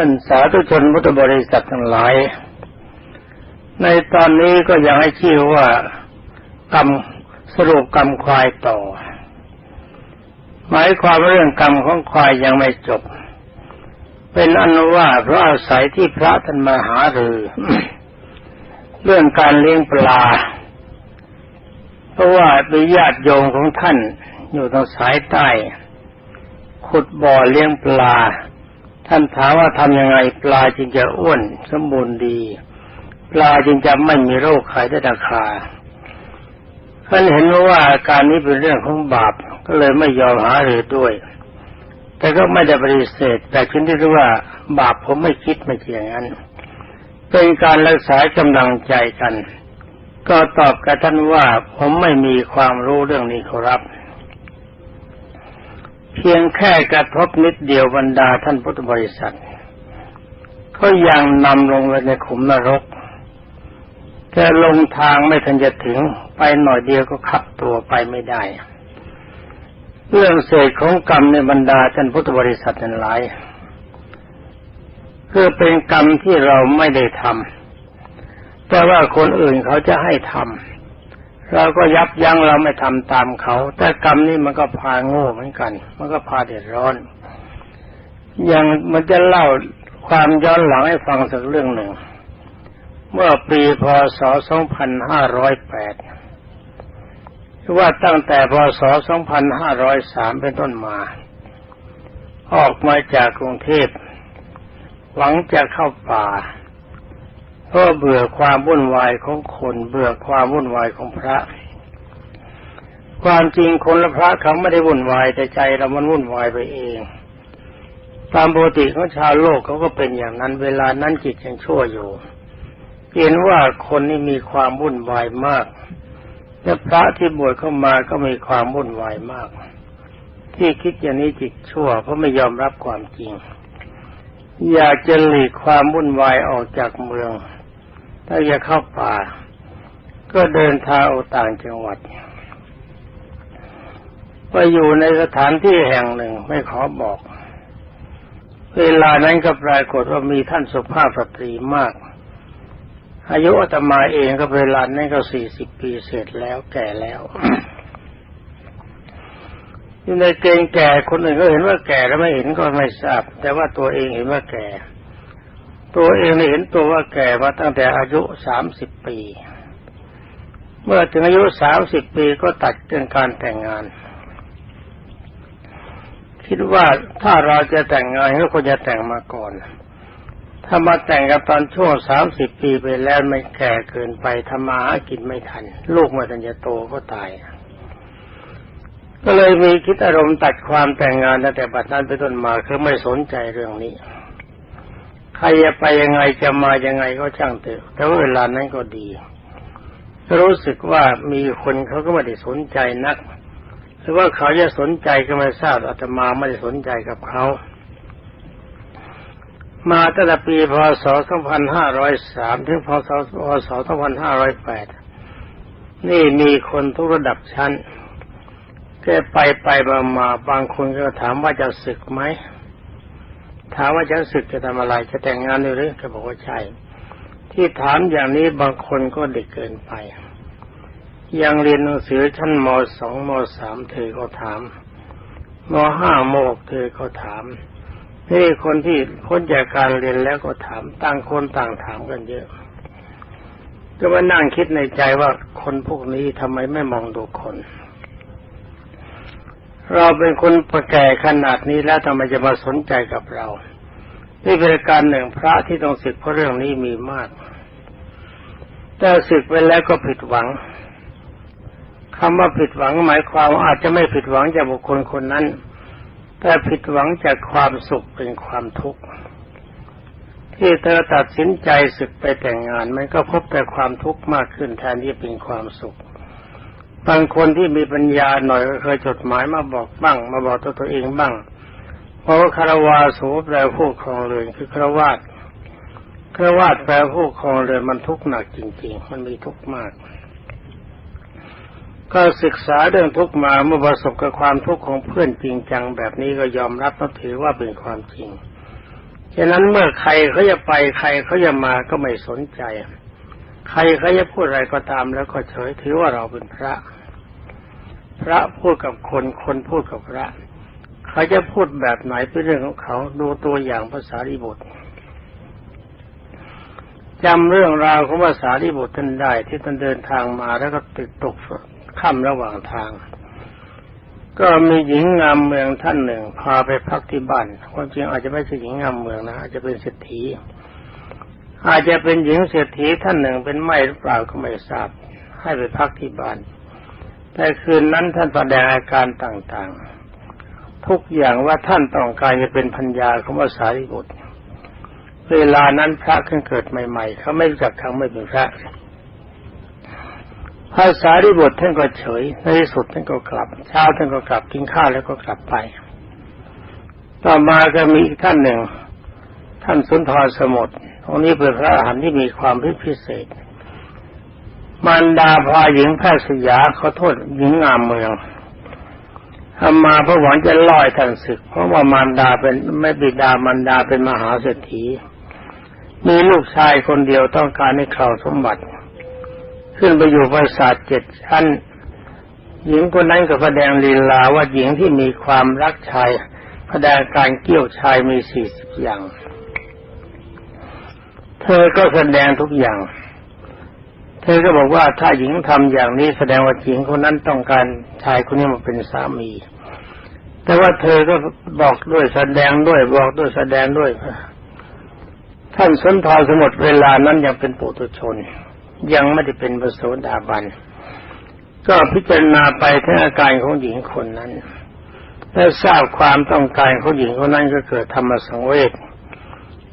ท่านสาธุชนพุทธบริษัททั้งหลาย ในตอนนี้ก็ยังให้ชื่อว่ากรรมสรุปกรรมควายต่อ หมายความว่าเรื่องกรรมของควายยังไม่จบ เป็นอนุว่าเพราะอาศัยที่พระท่านมาหารือ เรื่องการเลี้ยงปลา เพราะว่าเป็นญาติโยมของท่านอยู่ทางสายใต้ ขุดบ่อเลี้ยงปลา ท่านถามว่าทำยังไงปลาจึงจะอ้วนสมบูรณ์ดี ปลาจึงจะไม่มีโรคไข้ได้ราคาท่านเห็นว่าอาการนี้เป็นเรื่องของบาปก็เลยไม่ยอมหาหรือด้วย แต่ก็ไม่ได้ปฏิเสธ แต่คิดที่ว่าบาปผมไม่คิดไม่เกี่ยงนั้น เป็นการรักษากำลังใจกัน ก็ตอบกับท่านว่าผมไม่มีความรู้เรื่องนี้ครับ เพียงแค่กระทบนิดเดียวบรรดาท่านพุทธบริษัท ก็ยังนำลงไปในขุมนรกแต่ลงทางไม่ทันจะถึงไปหน่อยเดียวก็ขับตัวไปไม่ได้ เรื่องเศษของกรรมในบรรดาท่านพุทธบริษัททั้งหลายคือเป็นกรรมที่เราไม่ได้ทำแต่ว่าคนอื่นเขาจะให้ทำ เราก็ยับยั้งเราไม่ทำตามเขา แต่กรรมนี้มันก็พาโง่เหมือนกัน มันก็พาเดือดร้อน อย่างมันจะเล่าความย้อนหลังให้ฟังสักเรื่องหนึ่ง เมื่อปีพศ 2508ว่าตั้งแต่พศ 2503 เป็นต้นมา ออกมาจากกรุงเทพหวังจะเข้าป่า เพราะเบื่อความวุ่นวายของคน เบื่อความวุ่นวายของพระ ความจริงคนและพระเขาไม่ได้วุ่นวายแต่ใจเรามันวุ่นวายไปเอง ตามปกติของชาวโลกเขาก็เป็นอย่างนั้น เวลานั้นจิตยังชั่วอยู่เห็นว่าคนนี้มีความวุ่นวายมากและพระที่บวชเข้ามาก็มีความวุ่นวายมาก ที่คิดอย่างนี้จิตชั่ว เพราะไม่ยอมรับความจริง อยากจะหลีกความวุ่นวายออกจากเมือง ถ้าจะเข้าป่า ก็เดินทางออกต่างจังหวัดไปอยู่ในสถานที่แห่งหนึ่งไม่ขอบอก เวลานั้นก็ปรากฏว่ามีท่านสุภาพสตรีมาก อายุอาตมาเองก็เวลานั้นก็สี่สิบปีเสร็จแล้วแก่แล้วอยู่ในเกณฑ์แก่คนอื่นก็เห็นว่าแก่แล้วไม่เห็นก็ไม่ทราบ แต่ว่าตัวเองเห็นว่าแก่ ตัวเองเห็นตัวว่าแก่มาตั้งแต่อายุสามสิบปี เมื่อถึงอายุสามสิบปีก็ตัดเรื่องการแต่งงาน คิดว่าถ้าเราจะแต่งงานก็ควรจะแต่งมาก่อน ถ้ามาแต่งกับตอนช่วงสามสิบปีไปแล้วไม่แก่เกินไปทำมาหากินไม่ทัน ลูกมื่อทันจะโตก็ตาย ก็เลยมีคิดอารมณ์ตัดความแต่งงานตั้งแต่บัดนั้นไปต้นมาคือไม่สนใจเรื่องนี้ ใครจะไปยังไงจะมายังไงก็ช่างเถอะแต่ว่าเวลานั้นก็ดี รู้สึกว่ามีคนเขาก็ไม่ได้สนใจนัก หรือว่าเขาจะสนใจก็ไม่ทราบอาตมาไม่ได้สนใจกับเขา มาตั้งแต่ปีพศ 2503 ถึงพศพศ2508 นี่มีคนทุกระดับชั้นแกไปไปมามาบางคนก็ถามว่าจะศึกไหม ถามว่าจะศึกจะทำอะไรจะแต่งงานหรือแกบอกว่าใช่ ที่ถามอย่างนี้บางคนก็เด็กเกินไป ยังเรียนหนังสือชั้นมสองมสามเธอก็ถามมห้ามหกเธอก็ถามนี่คนที่พ้นจากการเรียนแล้วก็ถามต่างคนต่างถามกันเยอะ ก็มานั่งคิดในใจว่าคนพวกนี้ทำไมไม่มองดูคน เราเป็นคนประแก่ขนาดนี้แล้วทำไมจะมาสนใจกับเรา นี่เป็นการหนึ่งพระที่ต้องศึกเพราะเรื่องนี้มีมากแต่ศึกไปแล้วก็ผิดหวังคำว่าผิดหวังหมายความว่าอาจจะไม่ผิดหวังจากบุคคลคนนั้น แต่ผิดหวังจากความสุขเป็นความทุกข์ที่เธอตัดสินใจศึกไปแต่งงานมันก็พบแต่ความทุกข์มากขึ้นแทนที่เป็นความสุข บางคนที่มีปัญญาหน่อยก็เคยจดหมายมาบอกบ้าง มาบอกตัวตัวเองบ้าง เพราะว่าคารวาสูแปลผู้ครองเรือนคือคารวาสคารวาสแปลผู้ครองเรือนมันทุกข์หนักจริง ๆ มันมีทุกข์มาก ก็ศึกษาเรื่องทุกข์มาเมื่อประสบกับความทุกข์ของเพื่อนจริงจังแบบนี้ก็ยอมรับนับถือว่าเป็นความจริงฉะนั้นเมื่อใครเขาจะไปใครเขาจะมาก็ไม่สนใจ ใครเขาจะพูดอะไรก็ตามแล้วก็เฉยถือว่าเราเป็นพระ พระพูดกับคนคนพูดกับพระ เขาจะพูดแบบไหนเป็นเรื่องของเขาดูตัวอย่างภาษาริบุตรจำเรื่องราวของภาษาริบุตรท่านได้ ที่ท่านเดินทางมาแล้วก็ติดตกค่ำระหว่างทาง ก็มีหญิงงามเมืองท่านหนึ่ง พาไปพักที่บ้านความจริงอาจจะไม่ใช่หญิงงามเมืองนะอาจจะเป็นเศรษฐี อาจจะเป็นหญิงเศรษฐีท่านหนึ่งเป็นไม่หรือเปล่าก็ไม่ทราบ ให้ไปพักที่บ้าน แต่คืนนั้นท่านแสดงอาการต่างๆ ทุกอย่างว่าท่านต้องการจะเป็นพัญญาของภาษาริบุตร เวลานั้นพระขึ้นเกิดใหม่ ๆ เขาไม่รู้จักคำไม่เป็นพระภาษาริบุตรท่านก็เฉย ในที่สุดท่านก็กลับ เช้าท่านก็กลับกินข้าวแล้วก็กลับไป ต่อมาก็มีอีกท่านหนึ่ง ท่านสุนทรสมุทร ตรงนี้เป็นพระอรหันต์ที่มีความพิเศษ มารดาพาหญิงแพทย์สยาขอโทษหญิงงามเมืองทำมาเพราะหวังจะล่อยท่านศึก เพราะว่ามารดาเป็นไม่บิดามารดาเป็นมหาเศรษฐี มีลูกชายคนเดียวต้องการให้ครองสมบัติ ขึ้นไปอยู่ปราสาทเจ็ดชั้น หญิงคนนั้นก็แสดงลีลาว่าหญิงที่มีความรักชายแสดงการเกี่ยวชายมีสี่สิบอย่าง เธอก็แสดงทุกอย่าง เธอก็บอกว่าถ้าหญิงทำอย่างนี้แสดงว่าหญิงคนนั้นต้องการชายคนนี้มาเป็นสามี แต่ว่าเธอก็บอกด้วยแสดงด้วยบอกด้วยแสดงด้วย ท่านสุนทรสมุทรเวลานั้นยังเป็นปุถุชน ยังไม่ได้เป็นพระโสดาบัน ก็พิจารณาไปถึงอาการของหญิงคนนั้นและทราบความต้องการของหญิงคนนั้นก็เกิดธรรมสังเวช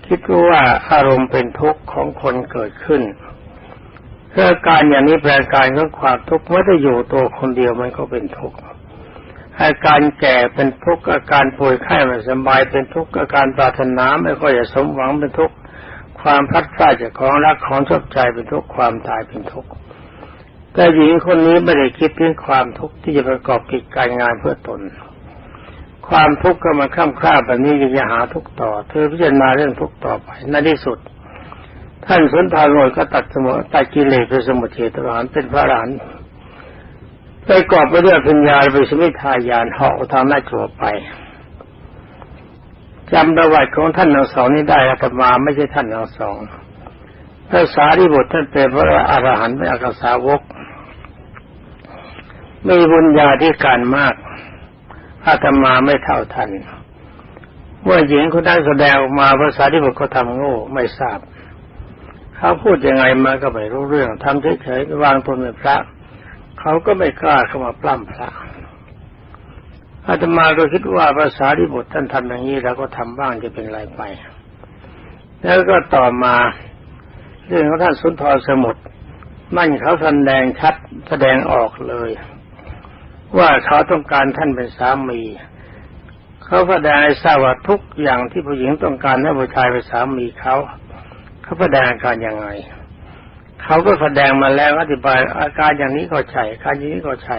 คิดว่าอารมณ์เป็นทุกข์ของคนเกิดขึ้นเพื่อการอย่างนี้แปลการของความทุกข์เมื่อได้อยู่ตัวคนเดียวมันก็เป็นทุกข์อาการแก่เป็นทุกข์อาการป่วยไข้ไม่สบายเป็นทุกข์อาการปรารถนาไม่ค่อยจะสมหวังเป็นทุกข์ความพัดพรากจากของรักของชอบใจเป็นทุกข์ความตายเป็นทุกข์แต่หญิงคนนี้ไม่ได้คิดถึงความทุกข์ที่จะประกอบกิจการงานเพื่อตน ความทุกข์ก็มาข้ามคร่าแบบนี้จะหาทุกต่อ เธอพิจารณาเรื่องทุกต่อไปในที่สุด ท่านสุนทรโนก็ตัดสมุตัดกิเลสเป็นสมุทเฉตรานเป็นพระอรหันไปกอบไปด้วยปัญญาไปสมิทายานเหาะทางหน้าจัวไปจำประวัติของท่านทั้งสองนี้ได้อาตมาไม่ใช่ท่านทั้งสองพระสารีบุตรท่านเป็นพระอรหันต์เป็นอักษาวก มีบุญญาธิการมาก อาตมาไม่เท่าท่านเมื่อหญิงคนนั้นแสดงออกมาภาษาที่บุตรเขาทำโง่ไม่ทราบ เขาพูดยังไงมาก็ไม่รู้เรื่องทำเฉยๆวางตนเป็นพระ เขาก็ไม่กล้าเข้ามาปล้ำพระอาตมาก็คิดว่าภาษาที่บุตรท่านทำอย่างนี้เราก็ทำบ้างจะเป็นไรไป แล้วก็ต่อมา เรื่องของท่านสุนทรสมุทรมั่นเขาแสดงชัดแสดงออกเลย ว่าเขาต้องการท่านเป็นสามีเขาแสดงให้ทราบว่าทุกอย่างที่ผู้หญิงต้องการให้ผู้ชายเป็นสามีเขาเขาแสดงอาการยังไงเขาก็แสดงมาแล้วอธิบายอาการอย่างนี้ก็ใช่อาการอย่างนี้ก็ใช่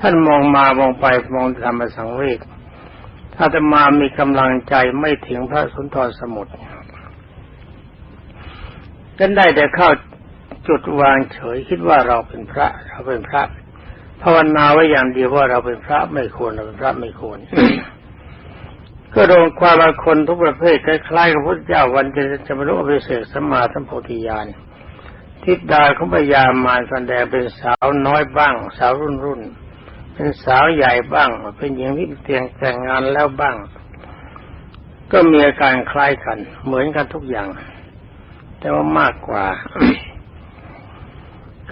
ท่านมองมามองไปมองธรรมสังเวชถ้าจะมามีกำลังใจไม่ถึงพระสุนทรสมุทรกันได้แต่เข้าจุดวางเฉยคิดว่าเราเป็นพระ เราเป็นพระ ภาวนาไว้อย่างเดียวว่าเราเป็นพระไม่ควรเราเป็นพระไม่ควรก็รวมความว่าคนทุกประเภทคล้ายๆกับพระเจ้าวันจะจะบรรลุอภิเศษสมมาสัมโพธิญาณทิดดาของพญามารแสดงเป็นสาวน้อยบ้าง สาวรุ่นรุ่นเป็นสาวใหญ่บ้าง เป็นหญิงที่เตียงแต่งงานแล้วบ้าง ก็มีอาการคล้ายกัน เหมือนกันทุกอย่าง แต่ว่ามากกว่า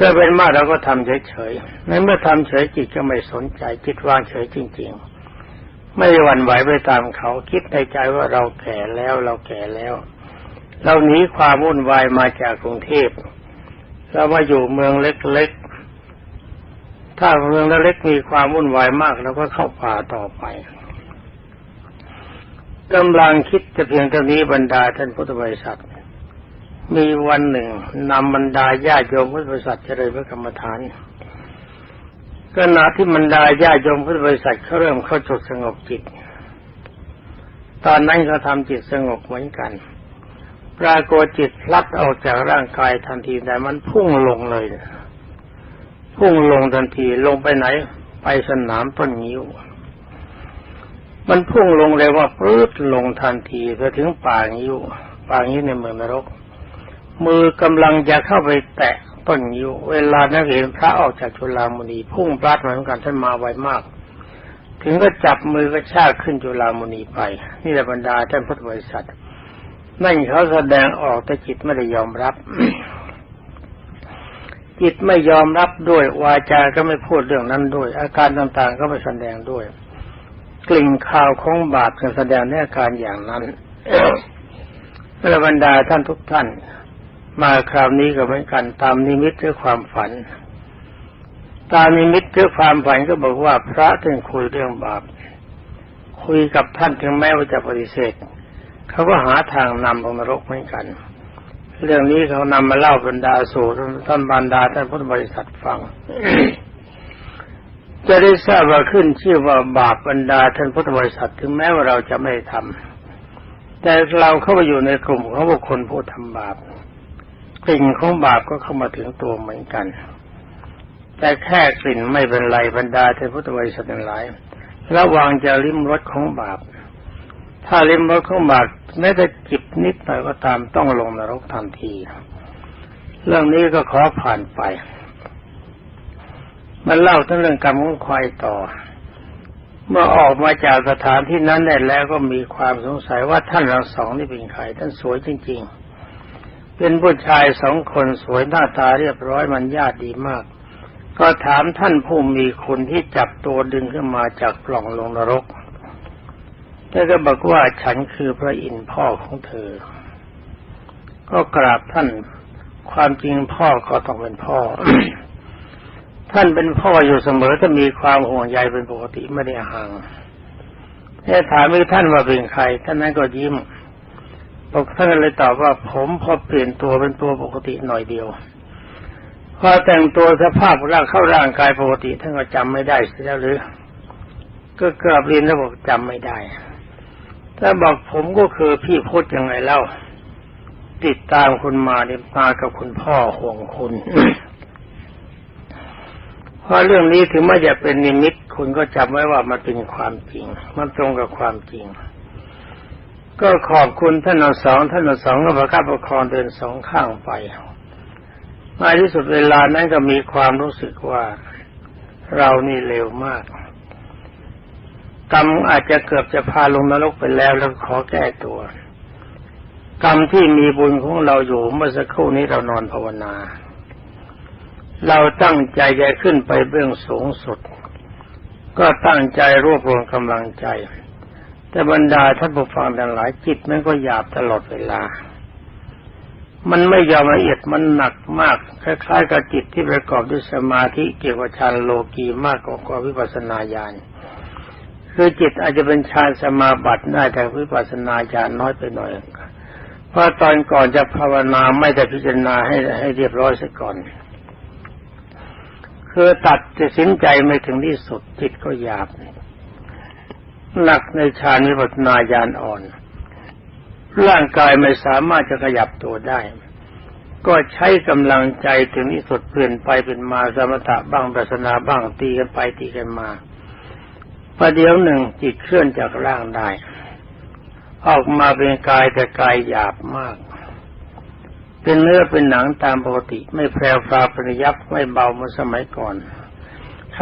ก็เป็นมากเราก็ทำเฉยๆในเมื่อทำเฉยจิตก็ไม่สนใจจิตวางเฉยจริง ๆ ไม่หวั่นไหวไปตามเขา คิดในใจว่าเราแก่แล้วเราแก่แล้ว เราหนีความวุ่นวายมาจากกรุงเทพเรามาอยู่เมืองเล็กๆ ถ้าเมืองเล็กมีความวุ่นวายมากเราก็เข้าป่าต่อไปกำลังคิดจะเพียงเท่านี้บรรดาท่านพุทธบริษัท มีวันหนึ่งนำบรรดาญาโยมพุทธบริษัทเจริญพระกรรมฐานขณะที่บรรดาญาโยมพุทธบริษัทเขาเริ่มเข้าจุดสงบจิต ตอนนั้นเขาทำจิตสงบเหมือนกันปรากฏจิตพลัดออกจากร่างกายทันทีแต่มันพุ่งลงเลย พุ่งลงทันทีลงไปไหน ไปสนามต้นงิ้ว มันพุ่งลงเลยว่าปลื้ดลงทันทีไปถึงป่างิ้วป่างิ้วในเมืองนรก มือกำลังจะเข้าไปแตะต้นงิ้วเวลานักเห็นพระออกจากจุฬามณีพุ่งปลัดมาเหมือนกันท่านมาไวมาก ถึงก็จับมือกระชากขึ้นจุฬามณีไป นี่แหละบรรดาท่านพุทธบริษัทนั่นเขาแสดงออกแต่จิตไม่ได้ยอมรับ จิตไม่ยอมรับด้วย วาจาก็ไม่พูดเรื่องนั้นด้วย อาการต่างๆก็ไม่แสดงด้วย กลิ่นข่าวของบาปก็แสดงในอาการอย่างนั้นเมื่อบรรดาท่านทุกท่าน มาคราวนี้ก็เหมือนกันตามนิมิตหรือความฝัน ตามนิมิตหรือความฝันก็บอกว่าพระท่านคุยเรื่องบาป คุยกับท่านถึงแม้ว่าจะปฏิเสธเขาก็หาทางนำลงนรกเหมือนกัน เรื่องนี้เขานำมาเล่าบรรดาสู่ท่านบรรดาท่านพุทธบริษัทฟัง จะได้ทราบว่าขึ้นชื่อว่าบาปบรรดาท่านพุทธบริษัทถึงแม้ว่าเราจะไม่ทำแต่เราเข้าไปอยู่ในกลุ่มของบุคคลผู้ทำบาป กลิ่นของบาปก็เข้ามาถึงตัวเหมือนกัน แต่แค่กลิ่นไม่เป็นไรบรรดาเทพุทธบริษัททั้งหลายระวังจะลิ้มรสของบาป ถ้าลิ้มรสของบาปแม้แต่จิบนิดหน่อยก็ตามต้องลงนรกทันที เรื่องนี้ก็ขอผ่านไปมันเล่าถึงเรื่องกรรมของควายต่อ เมื่อออกมาจากสถานที่นั้นได้แล้วก็มีความสงสัยว่าท่านเราสองนี่เป็นใครท่านสวยจริง ๆ เป็นผู้ชายสองคนสวยหน้าตาเรียบร้อยมันญาติดีมาก ก็ถามท่านผู้มีคุณที่จับตัวดึงขึ้นมาจากปล่องลงนรกท่านก็บอกว่าฉันคือพระอินทร์พ่อของเธอ ก็กราบท่านความจริงพ่อก็ต้องเป็นพ่อ ท่านเป็นพ่ออยู่เสมอถ้ามีความห่วงใยเป็นปกติไม่ได้ห่างแต่ถามว่าท่านว่าเป็นใคร ท่านนั้นก็ยิ้ม บอกท่านเลยตอบว่าผมพอเปลี่ยนตัวเป็นตัวปกติหน่อยเดียวพอแต่งตัวสภาพร่างเข้าร่างกายปกติท่านก็จำไม่ได้เสียแล้วหรือ ก็กราบเรียนแล้วบอกจำไม่ได้ถ้าบอกผมก็คือพี่พูดยังไงเล่า ติดตามคุณมาเนี่ยมากับคุณพ่อห่วงคุณเพราะเรื่องนี้ถึงแม้จะเป็นนิมิต คุณก็จำไว้ว่ามันเป็นความจริง มันตรงกับความจริง ก็ขอบคุณท่านทั้งสองท่านทั้งสองก็ประคับประคองเดินสองข้างไปมาที่สุดเวลานั้นก็มีความรู้สึกว่าเรานี่เร็วมากกรรมอาจจะเกือบจะพาลงนรกไปแล้วแล้วขอแก้ตัว กรรมที่มีบุญของเราอยู่เมื่อสักครู่นี้เรานอนภาวนา เราตั้งใจจะขึ้นไปเบื้องสูงสุด ก็ตั้งใจรวบรวมกำลังใจ แต่บรรดาท่านผู้ฟังทั้งหลายจิตมันก็หยาบตลอดเวลา มันไม่ยอมละเอียดมันหนักมาก คล้ายๆกับจิตที่ประกอบด้วยสมาธิเกี่ยวกับฌานโลกีมากกว่าวิปัสสนาญาณคือจิตอาจจะเป็นฌานสมาบัติได้แต่วิปัสสนาญาณน้อยไปหน่อยเพราะตอนก่อนจะภาวนาไม่ได้พิจารณาให้ให้เรียบร้อยซะก่อน คือตัดจะสินใจไม่ถึงที่สุดจิตก็หยาบ หนักในฌานวิปัสสนาญาณอ่อน ร่างกายไม่สามารถจะขยับตัวได้ ก็ใช้กำลังใจถึงที่สุดเปลี่ยนไปเป็นมาสมถะบ้างปัสนาบ้างตีกันไปตีกันมาประเดี๋ยวหนึ่งจิตเคลื่อนจากร่างได้ ออกมาเป็นกายแต่กายหยาบมาก เป็นเนื้อเป็นหนังตามปกติ ไม่แพรวพราปริยับไม่เบาเหมือนสมัยก่อน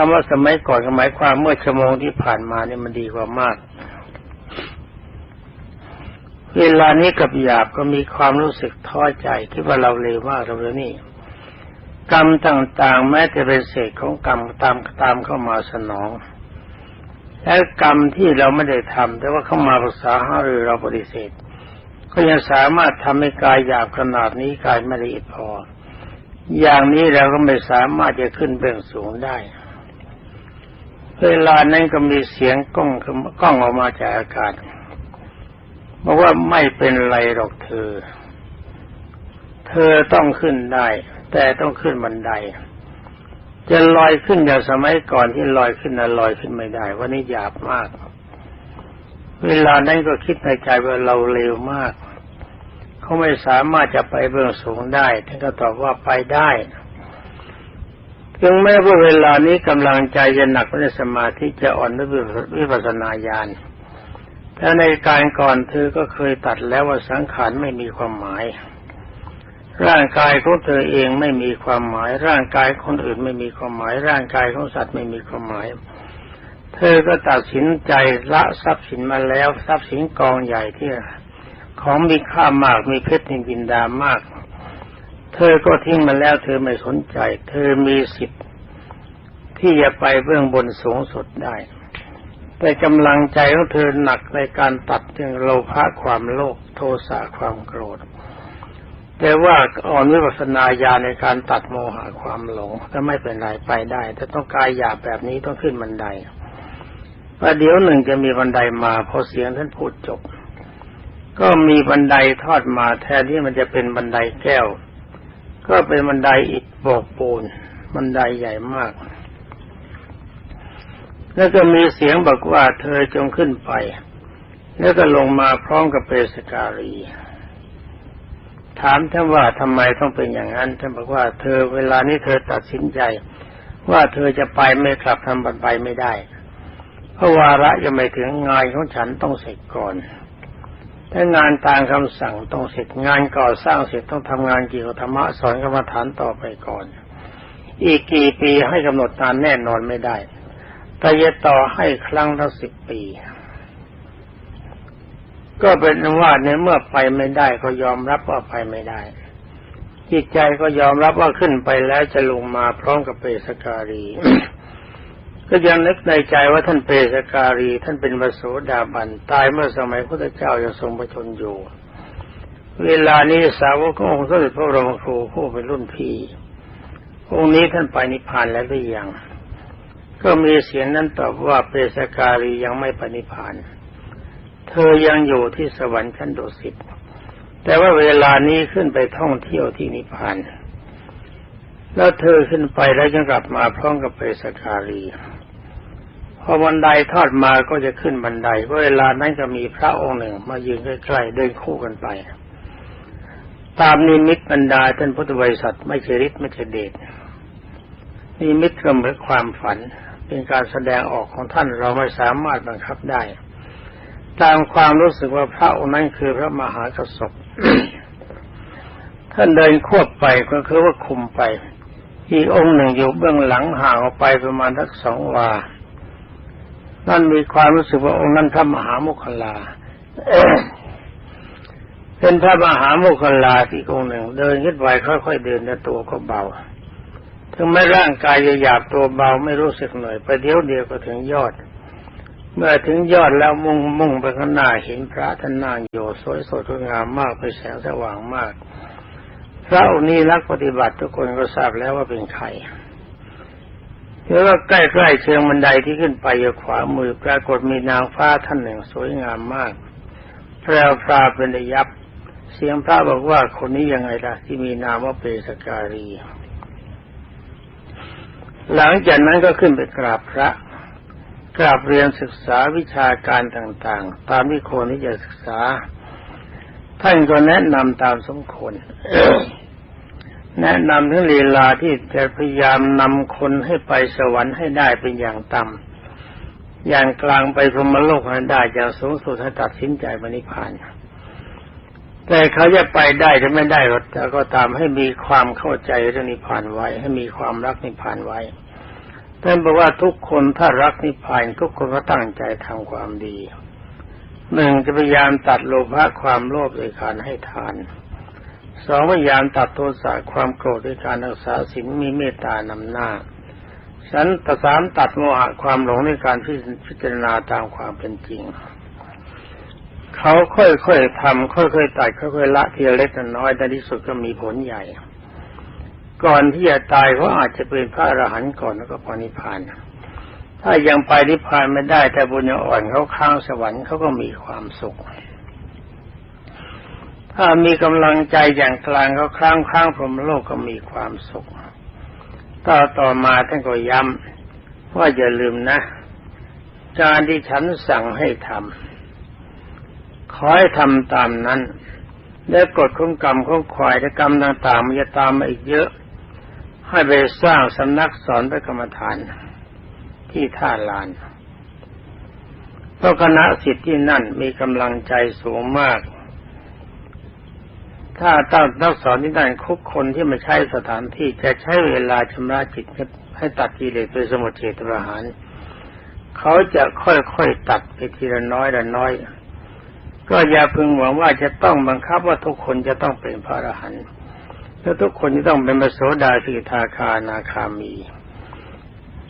คำว่าสมัยก่อนหมายความเมื่อชั่วโมงที่ผ่านมาเนี่ยมันดีกว่ามาก เวลานี้กับหยาบก็มีความรู้สึกท้อใจที่ว่าเราเลวมากเราเลยนี่ กรรมต่างๆ แม้จะเป็นเศษของกรรมตามตามเข้ามาสนอง และกรรมที่เราไม่ได้ทำแต่ว่าเข้ามาปรึกษาหารือเราปฏิเสธ ก็ยังสามารถทำให้กายหยาบขนาดนี้กายไม่ละเอียดพออย่างนี้เราก็ไม่สามารถจะขึ้นเบื้องสูงได้ เวลานั้นก็มีเสียงก้องก้องออกมาจากอากาศบอกว่าไม่เป็นไรหรอกเธอ เธอต้องขึ้นได้ แต่ต้องขึ้นบันได จะลอยขึ้นอย่างสมัยก่อนที่ลอยขึ้นนะลอยขึ้นไม่ได้วันนี้หยาบมาก เวลานั้นก็คิดในใจว่าเราเร็วมาก เขาไม่สามารถจะไปเบื้องสูงได้ท่านก็ตอบว่าไปได้ ถึงแม้ว่าเวลานี้กำลังใจจะหนักในสมาธิจะอ่อนด้วยวิปัสสนาญาณแต่ในการก่อนเธอก็เคยตัดแล้วว่าสังขารไม่มีความหมาย ร่างกายของเธอเองไม่มีความหมาย ร่างกายคนอื่นไม่มีความหมาย ร่างกายของสัตว์ไม่มีความหมาย เธอก็ตัดสินใจละทรัพย์สินมาแล้ว ทรัพย์สินกองใหญ่ที่ของมีค่ามากมีเพชรนินจินดามาก เธอก็ทิ้งมาแล้ว เธอไม่สนใจ เธอมีสิทธิ์ที่จะไปเบื้องบนสูงสุดได้ แต่กำลังใจของเธอหนักในการตัดเรื่องโลภะความโลภโทสะความโกรธ แต่ว่าอ่อนวิปัสนาญาในการตัดโมหะความหลงก็ไม่เป็นไรไปได้ แต่ต้องกายหยาบแบบนี้ต้องขึ้นบันไดประเดี๋ยวหนึ่งจะมีบันไดมาพอเสียงท่านพูดจบ ก็มีบันไดทอดมาแทนที่มันจะเป็นบันไดแก้ว ก็เป็นบันไดอิฐโบกปูนบันไดใหญ่มาก แล้วก็มีเสียงบอกว่าเธอจงขึ้นไป แล้วก็ลงมาพร้อมกับเปสการี ถามท่านว่าทำไมต้องเป็นอย่างนั้นท่านบอกว่าเธอเวลานี้เธอตัดสินใจ ว่าเธอจะไปไม่กลับทำบันไปไม่ได้ เพราะวาระยังไม่ถึงงานของฉันต้องเสร็จก่อน ถ้างานตามคำสั่งต้องเสร็จงานก่อสร้างเสร็จต้องทำงานเกี่ยวกับธรรมะสอนกรรมฐานต่อไปก่อน อีกกี่ปีให้กำหนดนานแน่นอนไม่ได้แต่จะต่อให้ครั้งละสิบปี ก็เป็นว่าในเมื่อไปไม่ได้ก็ยอมรับว่าไปไม่ได้ จิตใจก็ยอมรับว่าขึ้นไปแล้วจะลงมาพร้อมกับเปสการี ก็ยังนึกในใจว่าท่านเปสการี ท่านเป็นวโสดาบันตายเมื่อสมัยพระเจ้ายังทรงประชนอยู่ เวลานี้สาวกขององค์สมเด็จพระบรมครูผู้เป็นรุ่นพี่องค์นี้ท่านไปนิพพานแล้วหรือยัง ก็มีเสียงนั้นตอบว่าเปสการียังไม่ปณิพาน เธอยังอยู่ที่สวรรค์ชั้นดุสิตแต่ว่าเวลานี้ขึ้นไปท่องเที่ยวที่นิพพาน แล้วเธอขึ้นไปแล้วจะกลับมาพร้อมกับเปสการี พอบันไดทอดมาก็จะขึ้นบันไดเวลานั้นก็มีพระองค์หนึ่ง มายืนใกล้ๆเดินคู่กันไป ตามนิมิตบรรดาท่านพุทธบริษัทไม่ใช่ฤทธิ์ไม่ใช่เดชนิมิตก็เหมือนความฝัน เป็นการแสดงออกของท่านเราไม่สามารถบังคับได้ ตามความรู้สึกว่าพระองค์นั้นคือพระมหากษัตริย์ท่านเดินควบไปก็คือว่าคุมไป อีกองค์หนึ่งอยู่เบื้องหลังห่างออกไปประมาณทักสองวา นั่นมีความรู้สึกว่าองค์นั้นพระมหาโมคคลาเป็นพระมหาโมคคลาที่องค์หนึ่ง เดินขึ้นไปค่อยๆเดินแต่ตัวก็เบา ถึงแม้ร่างกายจะหยาบตัวเบาไม่รู้สึกหน่อยไปเดียวเดียวก็ถึงยอด เมื่อถึงยอดแล้วมุ่งมุ่งไปข้างหน้าเห็นพระท่านนั่งอยู่สวยสดงามมากไปแสงสว่างมากพระองค์นี้รักปฏิบัติทุกคนก็ทราบแล้วว่าเป็นใคร เมื่อใกล้ๆเชิงบันไดที่ขึ้นไปอยู่ขวามือปรากฏมีนางฟ้าท่านหนึ่งสวยงามมากแพรวพราเป็นยับ เสียงพระบอกว่าคนนี้ยังไงล่ะ ที่มีนามว่าเปสการี หลังจากนั้นก็ขึ้นไปกราบพระกราบเรียนศึกษาวิชาการต่างๆ ตามที่คนที่จะศึกษา ท่านก็แนะนำตามสมควร แนะนำถึงลีลาที่จะพยายามนำคนให้ไปสวรรค์ให้ได้เป็นอย่างต่ำอย่างกลางไปพรหมโลกให้ได้อย่างสูงสุดให้ตัดสินใจบริพานแต่เขาจะไปได้จะไม่ได้ก็ตามให้มีความเข้าใจเรื่องนิพพานไว้ ให้มีความรักนิพพานไว้ท่านบอกว่าทุกคนถ้ารักนิพพานทุกคนก็ตั้งใจทำความดีหนึ่งจะพยายามตัดโลภะความโลภโดยการให้ทาน สองพยายามตัดโทสะความโกรธด้วยการรักษาศีลมีเมตตานำหน้าฉันตสามตัดโมหะความหลงในการพิจารณาตามความเป็นจริง เขาค่อยๆทำค่อยๆตัดค่อยๆละทีละเล็กน้อยแต่ที่สุดก็มีผลใหญ่ ก่อนที่จะตายเขาอาจจะเป็นพระอรหันต์ก่อนแล้วก็พอนิพพาน ถ้ายังไปนิพพานไม่ได้แต่บุญยังอ่อนเขาข้างสวรรค์เขาก็มีความสุข ถ้ามีกำลังใจอย่างกลางเขาครั้งข้งพรมโลกก็มีความสุขต่อต่อมาท่านก็ย้ำว่าอย่าลืมนะการที่ฉันสั่งให้ทำขอให้ทำตามนั้นและกฎของกรรมของควายและกรรมต่างๆมันจะตามมาอีกเยอะ ให้ไปสร้างสำนักสอนพระกรรมฐาน ที่ท่าลานเพราะคณะสิทธิ์ที่นั่นมีกำลังใจสูงมาก ถ้าตั้งนักสอนที่นั่นคุกคนที่มาใช้สถานที่จะใช้เวลาชำระจิตให้ตัดกิเลสโดยสมุทเฉตประหาร เขาจะค่อยๆตัดไปทีละน้อยละน้อย ก็อย่าพึงหวังว่าจะต้องบังคับว่าทุกคนจะต้องเป็นพระอรหันต์แล้วทุกคนจะต้องเป็นมโสดาสิทาคานาคามี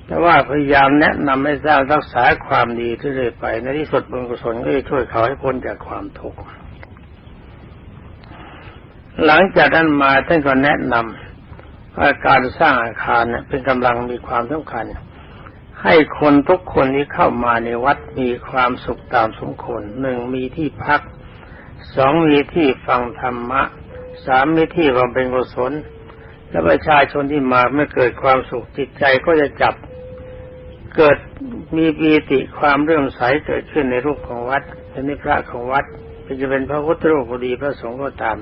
แต่ว่าพยายามแนะนำให้สร้างรักษาความดีที่เรื่อยไปในที่สุดบุญกุศลก็จะช่วยเขาให้พ้นจากความทุกข์ หลังจากนั้นมาท่านก็แนะนำว่าการสร้างอาคารเนี่ยเป็นกำลังมีความสำคัญ ให้คนทุกคนที่เข้ามาในวัดมีความสุขตามสมควรหนึ่งมีที่พักสองมีที่ฟังธรรมะสามมีที่บำเพ็ญกุศลและประชาชนที่มาเมื่อเกิดความสุขจิตใจก็จะจับ เกิดมีปีติความเรื่อมใสเกิดขึ้นในรูปของวัดและในพระของวัดจะเป็นพระพุทธรูปก็ดีพระสงฆ์ก็ตาม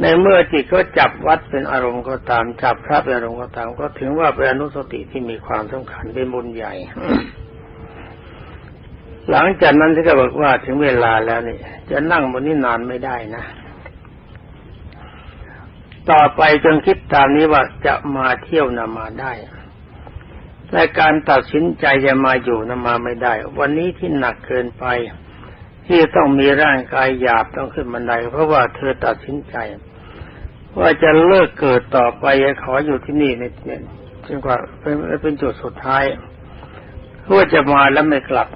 ในเมื่อจิตก็จับวัดเป็นอารมณ์ก็ตาม จับพระเป็นอารมณ์ก็ตาม ก็ถึงว่าเป็นอนุสติที่มีความสำคัญเป็นบุญใหญ่ หลังจากนั้นที่ก็บอกว่าถึงเวลาแล้วนี่จะนั่งบนนี้นานไม่ได้นะ ต่อไปจนคิดตามนี้ว่าจะมาเที่ยวนามาได้แต่การตัดสินใจจะมาอยู่นามาไม่ได้ วันนี้ที่หนักเกินไปที่ต้องมีร่างกายหยาบต้องขึ้นบันไดเพราะว่าเธอตัดสินใจ ว่าจะเลิกเกิดต่อไปขออยู่ที่นี่ในเนี่ยจนกว่าเป็นเป็นจุดสุดท้ายเพื่อจะมาแล้วไม่กลับ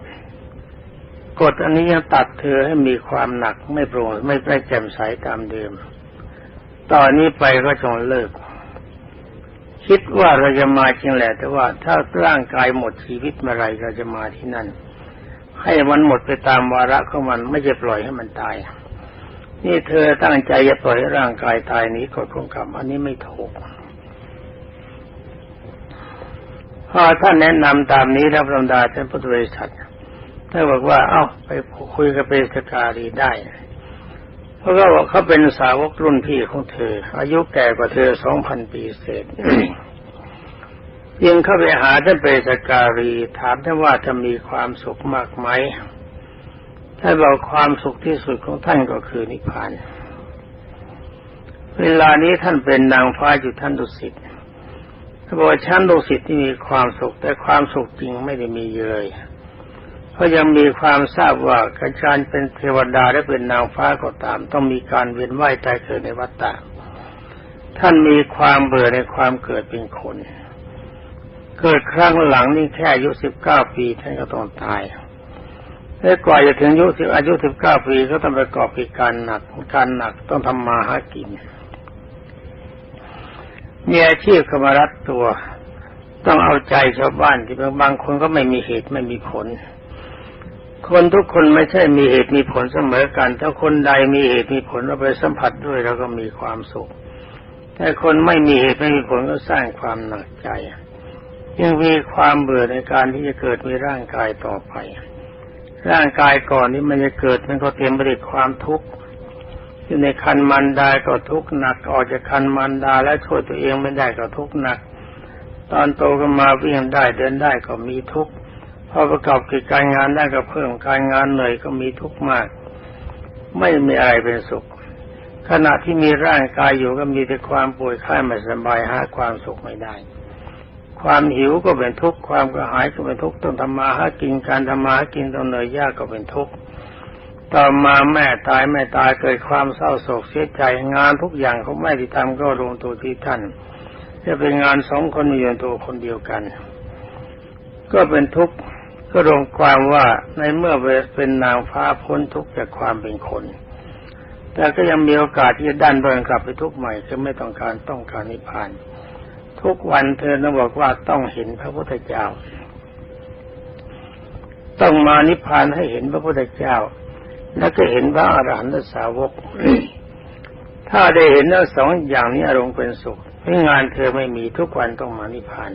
กฎอันนี้ยังตัดเธอให้มีความหนักไม่โปร่งไม่ไม่แจ่มใสตามเดิม ตอนนี้ไปก็จงเลิก คิดว่าเราจะมาจริงแหละ แต่ว่าถ้าร่างกายหมดชีวิตเมื่อไรเราจะมาที่นั่น ให้มันหมดไปตามวาระของมันไม่จะปล่อยให้มันตาย นี่เธอตั้งใจจะปล่อยให้ร่างกายตายนี้กฎของกรรม อันนี้ไม่ถูกพอท่านแนะนำตามนี้รับรองดาท่านพุทธบริษัทท่านบอกว่า เอ้า ไปคุยกับเปสการีได้ เพราะว่าเขาเป็นสาวกรุ่นพี่ของเธอ อายุแก่กว่าเธอสองพันปีเศษยังเข้าไปหาท่านเปสการีถามท่านว่าจะมีความสุขมากไหม ท่านบอกความสุขที่สุดของท่านก็คือนิพพาน เวลานี้ท่านเป็นนางฟ้าอยู่ท่านดุสิตท่านบอกว่าชั้นดุสิตที่มีความสุข แต่ความสุขจริงไม่ได้มีเลยเพราะยังมีความทราบว่าการเป็นเทวดาและเป็นนางฟ้าก็ตาม ต้องมีการเวียนว่ายตายเกิดในวัฏฏะท่านมีความเบื่อในความเกิดเป็นคน เกิดครั้งหลังนี่แค่อายุสิบเก้าปีท่านก็ต้องตาย และกว่าจะถึงอายุสิบอายุสิบเก้าปีก็ต้องประกอบกิจการหนักการหนักต้องทำมาหากินมีอาชีพขมารัดตัว ต้องเอาใจชาวบ้านที่บางคนก็ไม่มีเหตุไม่มีผล คนทุกคนไม่ใช่มีเหตุมีผลเสมอกัน ถ้าคนใดมีเหตุมีผลเราไปสัมผัสด้วยเราก็มีความสุข แต่คนไม่มีเหตุไม่มีผลก็สร้างความหนักใจยังมีความเบื่อในการที่จะเกิดมีร่างกายต่อไป ร่างกายก่อนนี้มันจะเกิดมันก็เต็มไปด้วยความทุกข์อยู่ในคันมันดาก็ทุกข์หนักออกจากคันมันดาแล้วช่วยตัวเองไม่ได้ก็ทุกข์หนัก ตอนโตก็มาวิ่งได้เดินได้ก็มีทุกข์พอประกอบกิจการงานได้ก็เพิ่มการงานเหนื่อยก็มีทุกข์มาก ไม่มีอะไรเป็นสุข ขณะที่มีร่างกายอยู่ก็มีแต่ความป่วยไข้ไม่สบายหาความสุขไม่ได้ ความหิวก็เป็นทุกข์ความกระหายก็เป็นทุกข์ต้องทำมาหากินการทำมาหากินต้องเหนื่อยยากก็เป็นทุกข์ต่อมาแม่ตายแม่ตายเกิดความเศร้าโศกเสียใจงานทุกอย่างเขาไม่ได้ทำก็ลงตัวที่ท่านจะเป็นงานสองคนอยู่ตัวคนเดียวกัน ก็เป็นทุกข์ก็ลงความว่าในเมื่อเป็นนางฟ้าพ้นทุกข์จากความเป็นคน แต่ก็ยังมีโอกาสที่จะดันเดินกลับไปทุกข์ใหม่จะไม่ต้องการต้องการนิพพาน ทุกวันเธอต้องบอกว่าต้องเห็นพระพุทธเจ้า ต้องมานิพพานให้เห็นพระพุทธเจ้า แล้วก็เห็นพระอรหันตสาวก ถ้าได้เห็นทั้งสองอย่างนี้อารมณ์เป็นสุขไม่งานเธอไม่มีทุกวันต้องมานิพพาน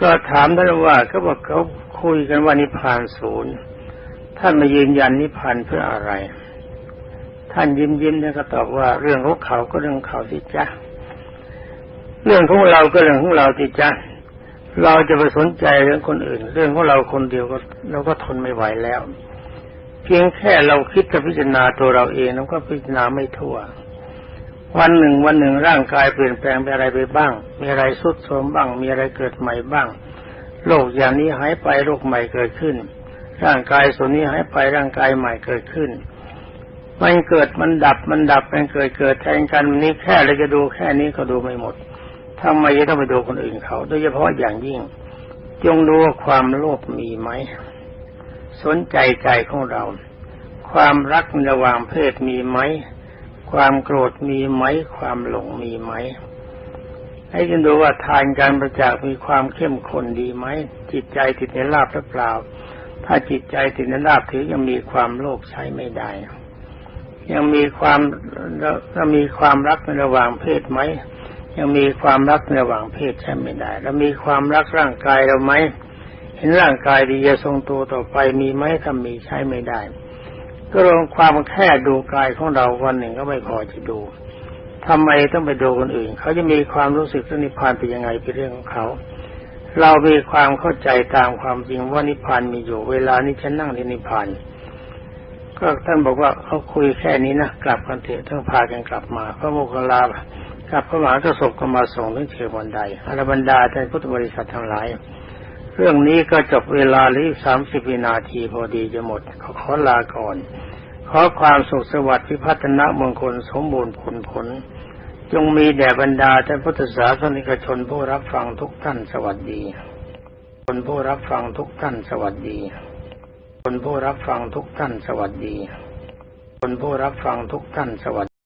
ก็ถามท่านว่าเขาบอกเขาคุยกันว่านิพพานศูนย์ท่านมายืนยันนิพพานเพื่ออะไร ท่านยิ้มยิ้มแล้วก็ตอบว่าเรื่องของเขาก็เรื่องของเขาสิจ๊ะ เรื่องของเราก็เรื่องของเราสิจ๊ะเราจะไปสนใจเรื่องคนอื่น เรื่องของเราคนเดียวก็เราก็ทนไม่ไหวแล้ว เพียงแค่เราคิดจะพิจารณาตัวเราเองเราก็พิจารณาไม่ทั่ว วันหนึ่งวันหนึ่งร่างกายเปลี่ยนแปลงไปอะไรไปบ้าง มีอะไรสุดโทรมบ้าง มีอะไรเกิดใหม่บ้างโรคอย่างนี้หายไปโรคใหม่เกิดขึ้น ร่างกายส่วนนี้หายไปร่างกายใหม่เกิดขึ้นมันเกิดมันดับมันดับมันเกิดเกิดแทนกันวันนี้แค่เราจะดูแค่นี้ก็ดูไม่หมด ทำไมจะต้องไปดูคนอื่นเขา โดยเฉพาะอย่างยิ่ง จงดูว่าความโลภมีไหม สนใจใจของเรา ความรักระหว่างเพศมีไหม ความโกรธมีไหม ความหลงมีไหม ให้กันดูว่าทานการประจากมีความเข้มข้นดีไหม จิตใจติดในลาบหรือเปล่า ถ้าจิตใจติดในลาบถือยังมีความโลภใช้ไม่ได้ยังมีความยังมีความรักในระหว่างเพศไหม ยังมีความรักระหว่างเพศใช้ไม่ได้แล้วมีความรักร่างกายเราไหมเห็นร่างกายดีจะทรงตัวต่อไปมีไหมถ้ามีใช้ไม่ได้ ก็ลงความแค่ดูกายของเราวันหนึ่งก็ไม่พอจะดูทำไมต้องไปดูคนอื่น เขาจะมีความรู้สึกเรื่องนิพพานเป็นยังไงเป็นเรื่องของเขา เรามีความเข้าใจตามความจริงว่านิพพานมีอยู่ เวลานี้ฉันนั่งที่นิพพานก็ท่านบอกว่าเขาคุยแค่นี้นะกลับกันเถอะต้องพากันกลับมาพระโมคคัลลา กลับพระมหากระสบก็มาส่งถึงเทวันใดอรบรรดาท่านพุทธบริษัททั้งหลาย เรื่องนี้ก็จบเวลาหลืออีกสามสิบวินาทีพอดีจะหมดขอขอลาก่อน ขอความสุขสวัสดิ์พิพัฒนมงคลสมบูรณ์ผลผล จงมีแด่บรรดาท่านพุทธศาสนิกชนผู้รับฟังทุกท่านสวัสดีคนผู้รับฟังทุกท่านสวัสดี คนผู้รับฟังทุกท่านสวัสดี คนผู้รับฟังทุกท่านสวัสดี